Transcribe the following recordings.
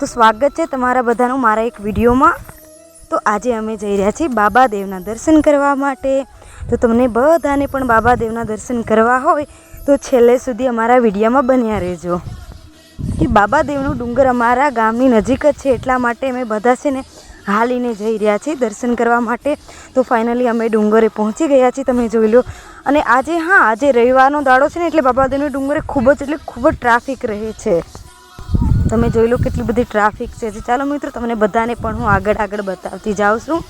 તો સ્વાગત છે તમારા બધાનું મારા એક વિડીયોમાં. તો આજે અમે જઈ રહ્યા છીએ બાબા દેવના દર્શન કરવા માટે. તો તમને બધાને પણ બાબા દેવના દર્શન કરવા હોય તો છેલ્લે સુધી અમારા વિડીયોમાં બન્યા રહેજો. કે બાબા દેવનું ડુંગર અમારા ગામની નજીક જ છે, એટલા માટે અમે બધા છે ને હાલીને જઈ રહ્યા છીએ દર્શન કરવા માટે. તો ફાઇનલી અમે ડુંગરે પહોંચી ગયા છીએ, તમે જોઈ લો. અને આજે હા, આજે રવિવારનો દાડો છે ને, એટલે બાબા દેવના ડુંગરે ખૂબ જ, એટલે ખૂબ જ ટ્રાફિક રહે છે. તમે જોઈ લો કેટલી બધી ટ્રાફિક છે. ચાલો મિત્રો, તમને બધાને પણ હું આગળ આગળ બતાવતી જાઉં છું.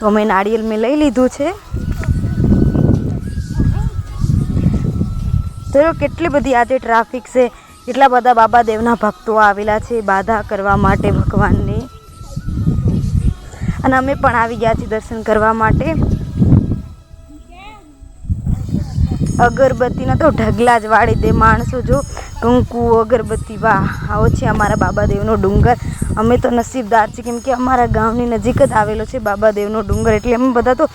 તો મેં નાળિયેર મેં લઈ લીધું છે. તો કેટલી બધી આજે ટ્રાફિક છે, કેટલા બધા બાબા દેવના ભક્તો આવેલા છે, બાધા કરવા માટે ભગવાનને. અને અમે પણ આવી ગયા છીએ દર્શન કરવા માટે. અગરબત્તીના તો ઢગલા જ વાળી દે માણસો જો. કંકુ અગરબત્તી, વાહ, આવો છે અમારા બાબાદેવનો ડુંગર. અમે તો નસીબદાર છીએ, કેમ કે અમારા ગામની નજીક જ આવેલો છે બાબાદેવનો ડુંગર. એટલે અમે બધા તો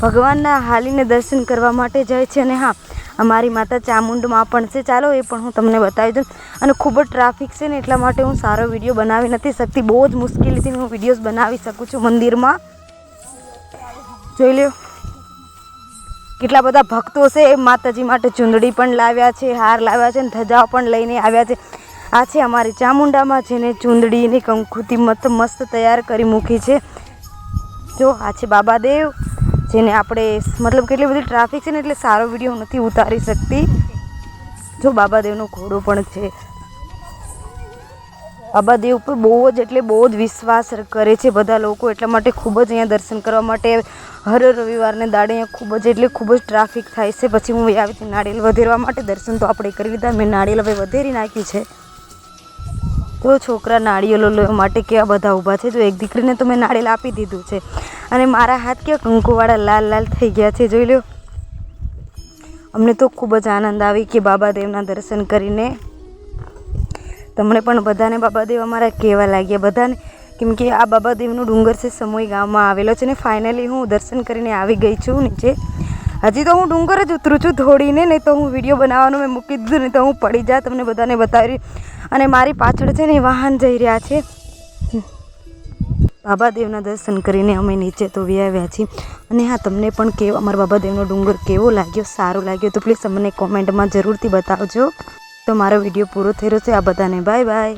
ભગવાનના હાલીને દર્શન કરવા માટે જાય છે અને હા. અમારી માતા ચામુંડમાં પણ છે. ચાલો એ પણ હું તમને બતાવી દઉં. અને ખૂબ જ ટ્રાફિક છે ને, એટલા માટે હું સારો વીડિયો બનાવી નથી શકતી. બહુ જ મુશ્કેલીથી હું વિડીયોઝ બનાવી શકું છું મંદિરમાં. જોઈ લ્યો. કેટલા બધા ભક્તો છે, એ માતાજી માટે ચૂંદડી પણ લાવ્યા છે, હાર લાવ્યા છે અને ધજાઓ પણ લઈને આવ્યા છે. આ છે અમારી ચામુંડામાં જેને ચૂંદડીની કંકુતી મસ્ત મસ્ત તૈયાર કરી મૂકી છે. જો, આ છે બાબાદેવ, જેને આપણે મતલબ કેટલી બધી ટ્રાફિક છે ને, એટલે સારો વીડિયો નથી ઉતારી શકતી. જો, બાબાદેવનો ઘોડો પણ છે. બાબાદેવ ઉપર બહુ જ એટલે બહુ જ વિશ્વાસ કરે છે બધા લોકો. એટલા માટે ખૂબ જ અહીંયા દર્શન કરવા માટે હર રવિવારને દાડે અહીંયા ખૂબ જ એટલે ખૂબ જ ટ્રાફિક થાય છે. પછી હું આવી હતી નાળિયેર વધેરવા માટે દર્શન તો આપણે કરી લીધા. મેં નાળિયેર હવે વધેરી નાખ્યું છે. તો છોકરા નાળિયેરો લેવા માટે કેવા બધા ઊભા છે. જો એક દીકરીને તો મેં નાળિયેર આપી દીધું છે. અને મારા હાથ કેવા કંકુવાળા લાલ લાલ થઈ ગયા છે. જોઈ લો અમને તો ખૂબ જ આનંદ આવી કે બાબા દેવના દર્શન કરીને તમને પણ બધાને બાબાદેવ અમારા કહેવા લાગ્યા. બધાને કેમ કે આ બાબાદેવનું ડુંગર છે સમોઈ ગામમાં આવેલો છે ને ફાઇનલી હું દર્શન કરીને આવી ગઈ છું નીચે. હજી તો હું ડુંગર જ ઉતરું છું થોડીને નહીં તો હું વીડિયો બનાવવાનું મેં મૂકી દીધું, નહીં તો હું પડી જા તમને બધાને બતાવી અને મારી પાછળ છે ને વાહન જઈ રહ્યા છે. બાબાદેવના દર્શન કરીને અમે નીચે તો આવ્યા છીએ. અને હા, તમને પણ કેવો, અમારા બાબાદેવનો ડુંગર કેવો લાગ્યો? સારો લાગ્યો તો પ્લીઝ અમને કોમેન્ટમાં જરૂરથી બતાવજો. તો મારો વીડિયો પૂરો થયો છે આ બધાને. Bye bye.